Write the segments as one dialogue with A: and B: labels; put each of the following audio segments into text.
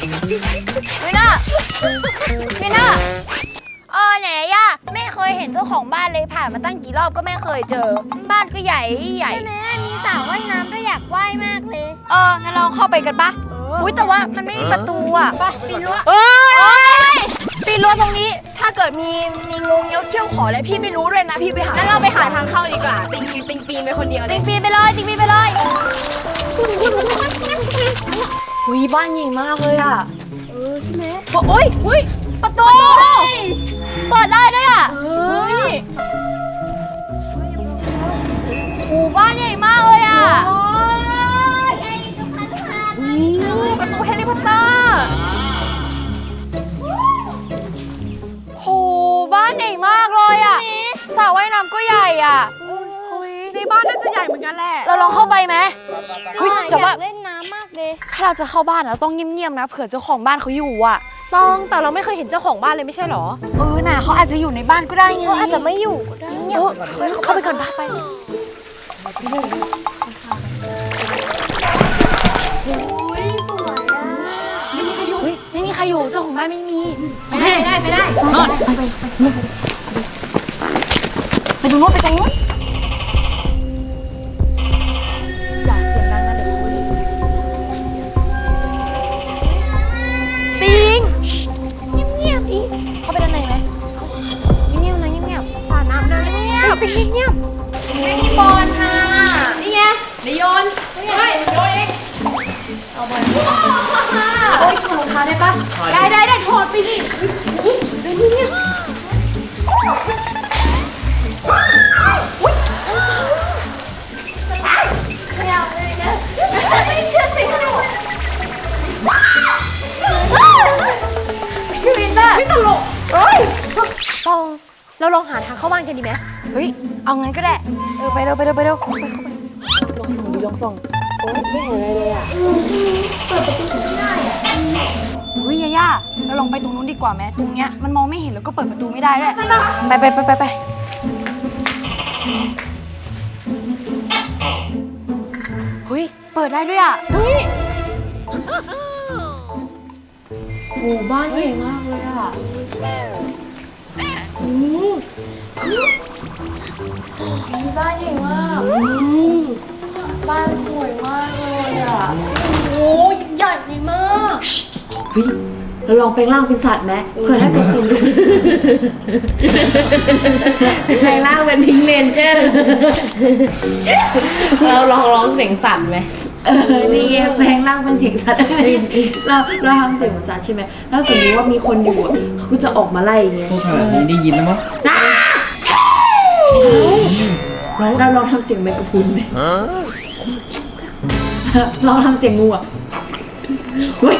A: วิน่าวิน่าเออไหนย่าไม่เคยเห็นเจ้าของบ้านเลยผ่านมาตั้งกี่รอบก็ไม่เคยเจอ บ้านก็ใหญ่ใหญ่
B: ใช่ไหมมีสระว่ายน้ำด้วยอยากว่ายมากเลย
A: เอองั้นเราเข้าไปกันปะอุ้ยแต่ว่ามันไม่มีประตูอะ
B: ไปปีนรั้ว
A: เอ้ยปีนรั้วตรงนี้ถ้าเกิดมีมีงูเงี้ยวเที่ยวขออะไรพี่ไม่รู้เลยนะพี่ไปหา
B: งั้นเราไปหาทางเข้าดีกว่า ติงติงปีนไปคนเดียวเล
A: ติ
B: ย
A: งปีนไปเลยติงปีนไปเลย อุ้ยบ้านใหญ่มากเลยอะ
B: เออใช่ไหม
A: โอ้ยอุ้ยประตู เปิดได้ด้วยอะ
B: เฮ้ย
A: โอ้บ้านใหญ่มากเลยอะ
B: ประตูแฮร์รี่พอตเตอร์
A: โหบ้านใหญ่มากเลยอะสระว่ายน้ำก็ใหญ่อะ
B: เฮ้ยในบ้านน่าจะใหญ่เหมือนกันแหละ
A: เราลองเข้าไปไหมเฮ้ยแต่
B: อ
A: ว่า
B: ยากเล่นน้ำมากเลย
A: ถ้าเราจะเข้าบ้านเราต้องเงียบๆนะเผื่อเจ้าของบ้านเขาอยู่อะ
B: ต้องแต่เราไม่เคยเห็นเจ้าของบ้านเลยไม่ใช่หรอ
A: เออน่ะเขาอาจจะอยู่ในบ้านก็ได้ไง
B: เขาอาจจะไม่อยู่ก็ได้
A: เออเข้าไปก่อนพาไปเฮ้ยไม่มีใครอยู่เจ้าของบ้านไม่มี
B: ไปได้ไปได้ไปได้นอน
A: ไปตรงนู้นไปตรงนู้น
B: ลองหาทางเข้าบ้านกันดีไหม
A: เฮ้ย เอางั้นก็ได้ เออไปเร็วไปเร็วไปเร็วเข้าไปเข้าไปลองส่องดูลองส่องโอ้ยไม่เห็นอะไรเลยอะเปิดประตูไม่ได้อะเฮ้ยยาย่าเราลองไปตรงนู้นดีกว่าไหมตรงเนี้ยมันมองไม่เห็นแล้วก็เปิดประตูไม่ได้ด้วยไปไปไปไปไปเฮ้ยเปิดได้ด้วยอะเฮ้ยโอ้บ้านใหญ่มากเลยอะอื มบ้านใหญ่มากบ้านสวยมากเลยอะ
B: โอ้ยใหญ่มาก
A: เฮ้ยเราลองแปลงร่างเป็นสัตว์ไหมเผื่อได้เป็นสิ่งดี
B: แปลงร่างเป็นพิงเลนเจอร์เราลองร้องเสียงสั่นไหม
A: เออนี่ไงแปลงร่างเป็นเสียงสัตว์เราเราทำเสียงเหมือนสัตว์ใช่ไหมแล้วสมมติว่ามีคนอยู่อะเขาก็จะออกมาไล่อย่างเงี้ย
C: พูดขนาดนี้ได้ยินแล้วมั้ง
A: เราลองทำเสียงแมงกะพรุนดิลองทำเสียงงูอะเฮ้ย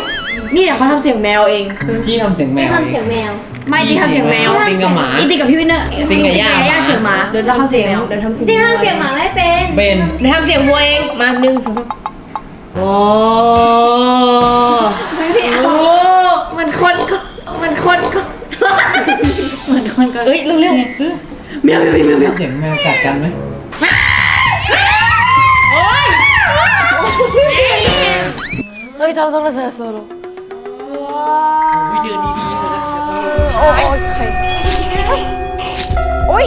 A: นี่เดี๋ยวเขาทำเสียงแมวเอง
C: พี่ทำเสียงแมว
B: ทำเสียงแมว
A: ไม่ที่ทำเสียงแมว
C: ติงกับหมา
A: อีติกับพี่วินเนอร์
C: ติงกับย่า
A: ย่าเสียงหมาเดี๋ยวจะทำเสียงแมวเดี๋ยวทำเสียง
B: ที่ทำเสียงหมาไม่เป็น
C: เป็น
B: เดี๋ยวทำเสียงวัวเองมาหนึ่งสองสาม โอ้
A: ไม่พี่เอามันคนก็มันคนก็เหมือนคนก็
B: เอ้ยเร็วเร็ว
A: แมวแมวแมวแมว
C: เสียงแมวกัดกันไหม
B: โอ้ย
A: เฮ้ยเราต้องมาเซอร์โซโล
C: วิเดือนดีๆเลยนะ
A: โอ้ยโอ้ย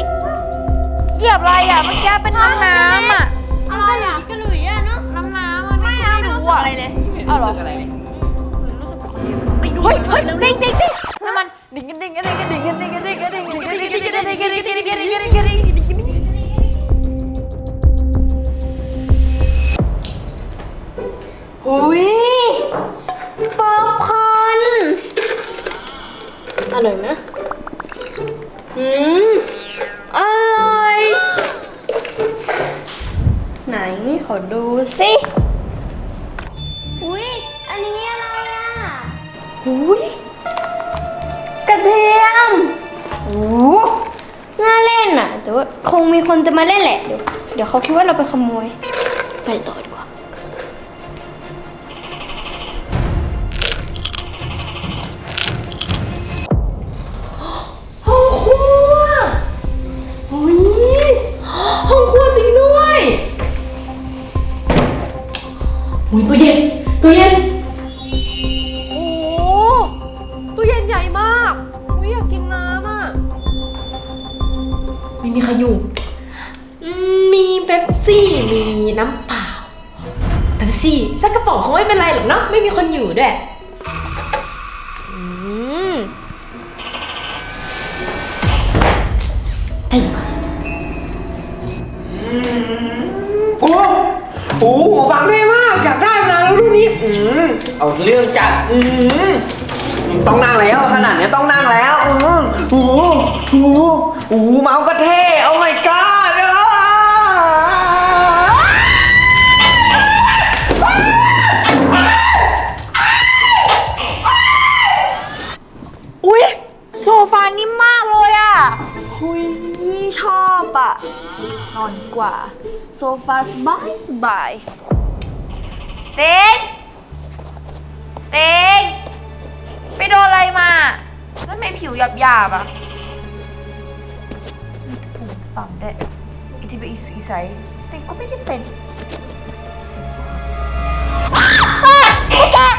A: เหยียบอะไรอะเมื่อกี้เป็นน้ำน้ำอะ
B: อะไรอะ
A: ไม่
B: รู้สึกอะไรเลย
A: เอาเหรอ
C: อะไรเลย
B: ไปดู
A: เฮ้ยเฮ้ยดิ่งดิ่งดิ่งน้ำมันดิ่งกันดิ่งกันดิ่งกันดิ่งกันดิ่งกันดิ่งกันดิ่งกันดิ่งกันดิ่งกันดิ่งกันดิ่งกันดิ่งกันดิ่งกันดิ่งกันดิ่งกันดิ่งอุ้ยป๊อปคอร์น
B: อร่อยไหม
A: อืมอร่อย
B: ไหนขอดูสิอุ้ย อุ้
A: ยกระเทียม
B: โอ้น่าเล่นอะ แต่ว่าคงมีคนจะมาเล่นแหละ เดี๋ยวเดี๋ยวเขาคิดว่าเราไปขโมย ไปต่อดีกว่าห้องครัวโอ้ยห้องครัวจริงด้วยโอ้ยตู้เย็นตู้เย็น
D: น้ำเปล่าเป๊ปซี่สักกระป๋องคงไม่เป็นไรหรอกเนาะไม่มีคนอยู่ด้วย อืมไอ้
C: โอ้โหหูฟังเท่มาก อยากได้มานานแล้วรุ่นนี้ อืมเอาเรื่องจัด อืมต้องนั่งแล้วขนาดเนี้ยต้องนั่งแล้ว อืมหูหูหูเมาส์ก็เท่โอ้ my god า
A: สบายสบายเต็งเต็งไปโดนอะไรมาแล้วทำไมผิวหยาบหยาบๆอะมีปุ่มต่ำด้วยอิทิบอิสุอิไซเต็งก็ไม่ได้เป็นตุ๊กแกตุ๊กแก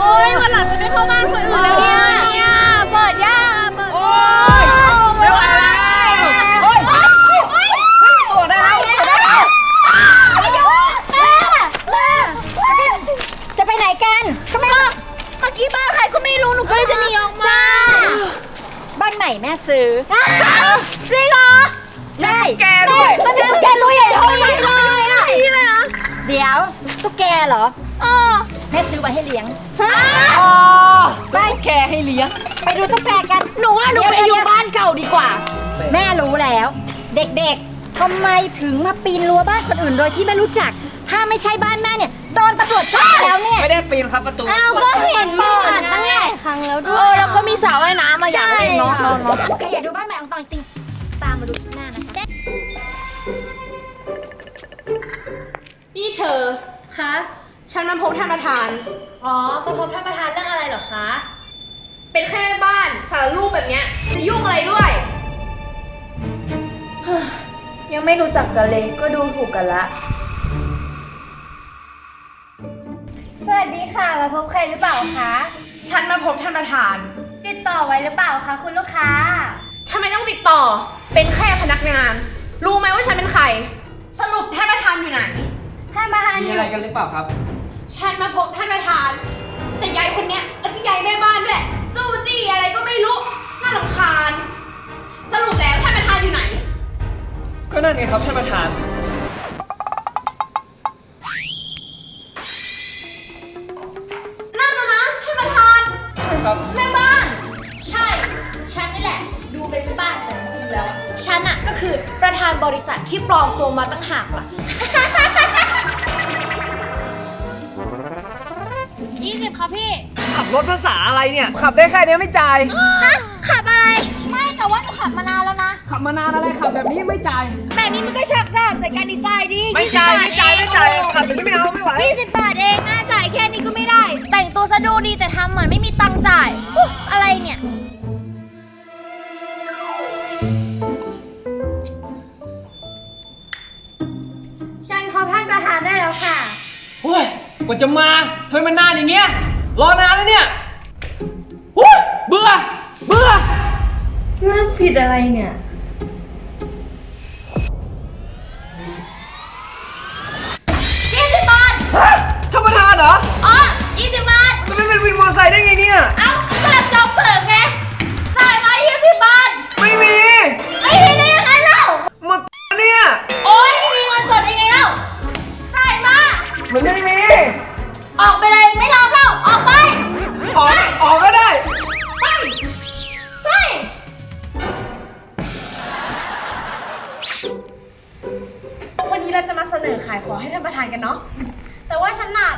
A: โอ้ยวันหลังจะ
C: ไม่เข้า
A: บ้านคนอื่นแล้วเนี่ยเนี่ยเปิดยาเปิด
C: โอ้ยไม่ไหวแล้วโอ้ยเฮ้ยโอ้ได้แล้วโอ้ได้แล้ว
A: จะไปไหนกันทำไม่เมื่อกี้บ้านใครก็ไม่รู้หนูก็เลยจะหนีออกมาบ้านใหม่แม่ซื้อจริงเหรอใช่
C: แกด้วย
A: มันเป็นตุ๊กแกรู้ใหญ่เท่านี้เลยอะนี่เลยนะเดี๋ยวตุ๊กแกเหรอเอ อแม่ซื้อไว้ให้เลี้ยง
C: อ๋อตุ๊กแกให้เลี้ยง
A: ไปดูตุ๊กแกกัน หนูว่าหนูไปอยู่บ้านเก่าดีกว่า แม่รู้แล้ว เด็กๆทำไมถึงมาปีนรั้วบ้านคนอื่นโดยที่ไม่รู้จัก ถ้าไม่ใช่บ้านแม่เนี่ยโดนตำรวจจับแล้วเนี่ย
C: ไม่ได้ปีนครับประตู
A: อ้าวก็เห็นเปิดตั้งหลายครั้งแล้วด้วย
D: เออแล้วก็มีสระว่ายน้ำมาอยากเล่นเนาะ
A: ใช่ค่ะใครอยากดูบ้านใหม่ของตองจริงตามมาดูคลิปหน้านะคะ
B: นี่เธอคะ ฉันมาพบท่านประธาน
D: อ๋อมาพบท่านประธานเรื่องอะไรเหรอคะ
B: เป็นแค่แม่บ้านสารรูปแบบเนี้ยจะยุ่งอะไรด้วย
A: ยังไม่รู้จักกันเลยก็ดูถูกกันละ สวัสดีค่ะ มาพบใครหรือเปล่าคะ
B: ฉันมาพบท่านประธาน
A: ติดต่อไว้หรือเปล่าคะคุณลูกค้า
B: ทำไมต้องติดต่อ เป็นแค่พนักงาน รู้ไหมว่าฉันเป็นใคร สรุปท่านประธานอยู่ไหน
A: ท่านประธาน
C: มี
A: อยู่
C: อะไรกันหรือเปล่าครับ
B: ฉันมาพบท่านประธาน แต่ยายคนเนี้ยแล้วก็ยายแม่บ้านด้วยจู้จี้อะไรก็ไม่รู้ น่ารำคาญ สรุปแล้วท่านประธานอยู่ไหน
C: ก็นั่นไงครับท่านประธาน
B: นั่นนะนะท่านประธาน
C: ใช่ครับ
B: แม่บ้าน
D: ใช่ ฉันนี่แหละ ดูเป็นแม่บ้านแต่จริงๆแล้ว ฉันอะก็คือประธานบริษัทที่ปลอมตัวมาตั้งหากล่ะ
E: ยี่สิบค่ะพี่
C: คขับรถภาษาอะไรเนี่ย ขับได้แค่เนี้ยไม่จ่าย
B: ฮะ ขับอะไร ไม่แต่ว่าหนูขับมานานแล้วนะ
C: ขับมานานอะไรขับแบบนี้ไม่จ่าย
B: แบบนี้มันก็ชักดาบใส่กันดีใจดิ
C: ไม่จ่ายไม่จ่ายไม่จ่ายขับแบบนี้ไม่เอาไม่ไหว
B: ยี่สิบบาทเองน่าจ่ายแค่นี้ก็ไม่ได้ แต่งตัวซะดูดีแต่ทำเหมือนไม่มีตังค์จ่ายอุ๊ยอะไรเนี่ย
E: ฉันพบท่านประธานได้แล้วค่ะ
C: โอ้ยกว่าจะมา ทำไมมันนานอย่างเงี้ย รอนานแล้วเนี่ยโอ้ยเบื่อ เบื่อ
E: เรื่องผิดอะไรเนี่ย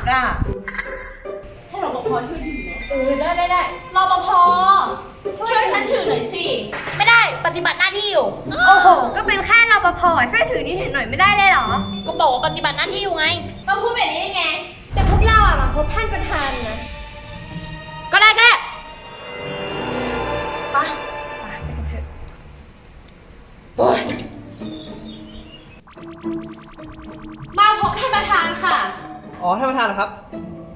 C: ว่า
B: ฉันหนักอะให้รปภช่วยถือไหมเออได้ได้ได้รปภช่วยฉันถือหน่อยสิ ไม่ได้ปฏิบัติหน้าที่อยู่
E: โอ้โห ก็เป็นแค่รปภช่วยถือนี่เห็นหน่อยไม่ได้เลยเหรอ
B: ก็บอกว่าปฏิบัติหน้าที่อยู่ไง มาพูดแบบนี้ได้ไง
E: แต่พวกเราอะมาพบท่านประธานนะ
B: ก็ได้ก็ได้ไปโอ๊ยมาพบท่านประธานค่ะ
C: อ๋อท่านประธานเหรอครับ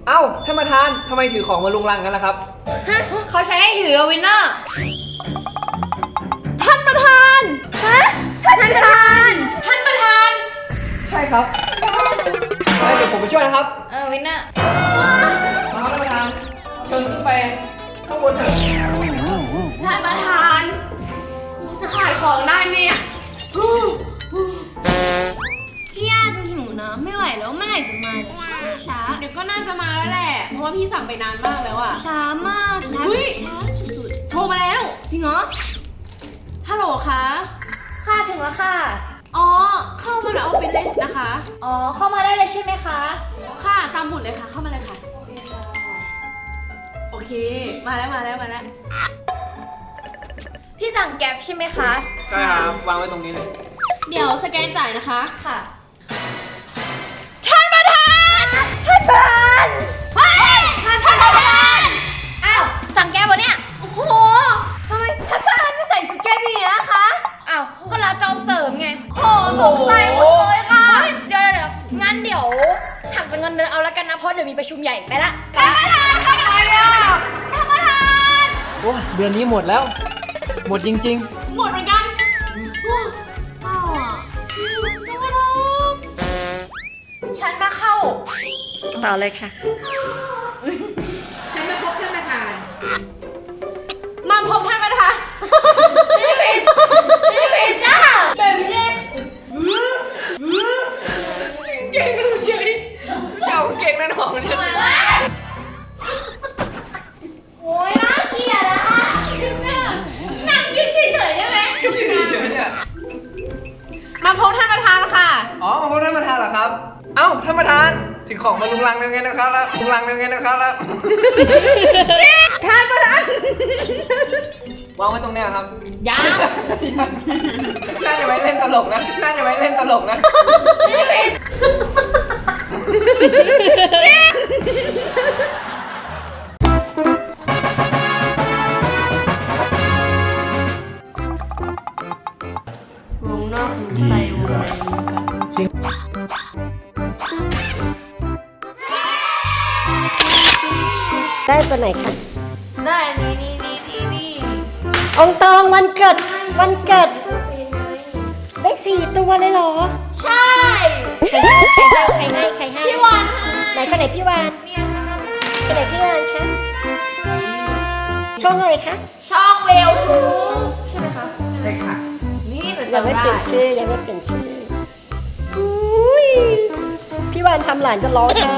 C: เอ้าท่านประธานทำไมถือของมาลุงลังกันล่ะครับ
B: ฮะเขาใช้ให้ถือวินเนอร์ท่านประธาน ฮะ ท่านประธาน ท่านประธาน
C: ใช่ครับงั้นเดี๋ยวผมไปช่วยนะครับ
B: เออวินเนอร์
C: มาครับท่านประธานเชิญขึ้นไปข้างบนเถอะ
B: ท่านประธานจะขายของได้ไหมเนี่ย
E: พี่ย่าดูหิวนะ ไม่ไหวแล้วเมื่อไหร่จะมาเนี่ยช้า
B: เดี๋ยวก็น่าจะมาแล้วแหละ เพราะว่าพี่สั่งไปนานมากแล้วอะ
E: ช้ามากช้า
B: อุ๊ย
E: ช้าสุด
B: โทรมาแล้วจริงเหรอฮัลโหลคะ
E: ๆค่ะถึงแล้วค่ะ
B: อ๋อ เข้ามาในออฟฟิศเลยนะคะ
E: อ๋อ เข้ามาได้เลยใช่ไหมคะ
B: ค่ะ ตามหมุดเลยค่ะ เข้ามาเลยค่ะ โอเค มาแล้วมาแล้วมาแล้ว
E: พี่สั่งแก๊ปใช่ไหมคะ
C: ใช่ครับ วางไว้ตรงนี้เลย
B: เดี๋ยวสแกนจ่ายนะคะ
E: ค่ะ
B: ท่านประธานเฮ้ยท่านประธานอ้าวสั่งแก้วะเนี่ย โอ้โหทำไมท่านประธานไม่ใส่ชุดแก้วอย่างนี้นะคะอ้าวก็รับจอบเสริมไงโอ้โหตกใจหมดเลยค่ะ เดี๋ยวเดี๋ยวงั้นเดี๋ยวหักจากเงินเดือนเอาละกันนะเพราะเดี๋ยวมีประชุมใหญ่ไปละท่านประธานค่ะทำไมอะท่านประธาน
C: โอ้ยเดือนนี้หมดแล้ว หมดจริง
B: หมดเหมือนกันเศร้าอะ ฉันมาเข้า
E: ต่อเลยค่ะ
B: ฉันมาพบท่านประธาน มาพบท่านประธานนี่ผิดนี่ผิดนะแบบนี้
C: ๆเก่งนะเฉยเจ้าเก่งนะน้องเนี่ย
B: โอ้ยน่าเกลียดอะค่ะนั่งยืนเฉยๆได้ไหม
C: ก็ชื่อเฉยๆเนี่ย
B: มาพบท่านประธานค่ะ
C: อ๋อ มาพบท่านประธานเหรอครับ เอ้าท่านประธานถึงของมาลุงลังยังไงนะครับแล้วลุงลังยังไงนะครับแล้ว
B: ท่านประธาน
C: วางไว้ตรงเนี้ยครับ
B: ยัง
C: น่าจะไว้เล่นตลกนะน่าจะไว้เล่นตลกนะ
F: นคะ
E: ได้นี่นี่นี่นี่นี่
F: องตองวันเกิดวันเกิด ได้สี่ตัวเลยเหรอ
B: ใช่
F: ใครให้ใครให้ใครให้
B: พี่วัน
F: ไหนคนไหนพี่วานคนไหนพี่วานคะช่องอะไรคะ
B: ช่องเวลทูใช่ไหมคะ
C: ใช่ค่ะ
B: นี่แต่
F: ยัง
B: จำ
F: ไม่
B: ได้
F: เปลี่ยนชื่อยังไม่เปลี่ยนชื่ออุ้ยพี่วานทำหลานจะร้องไห้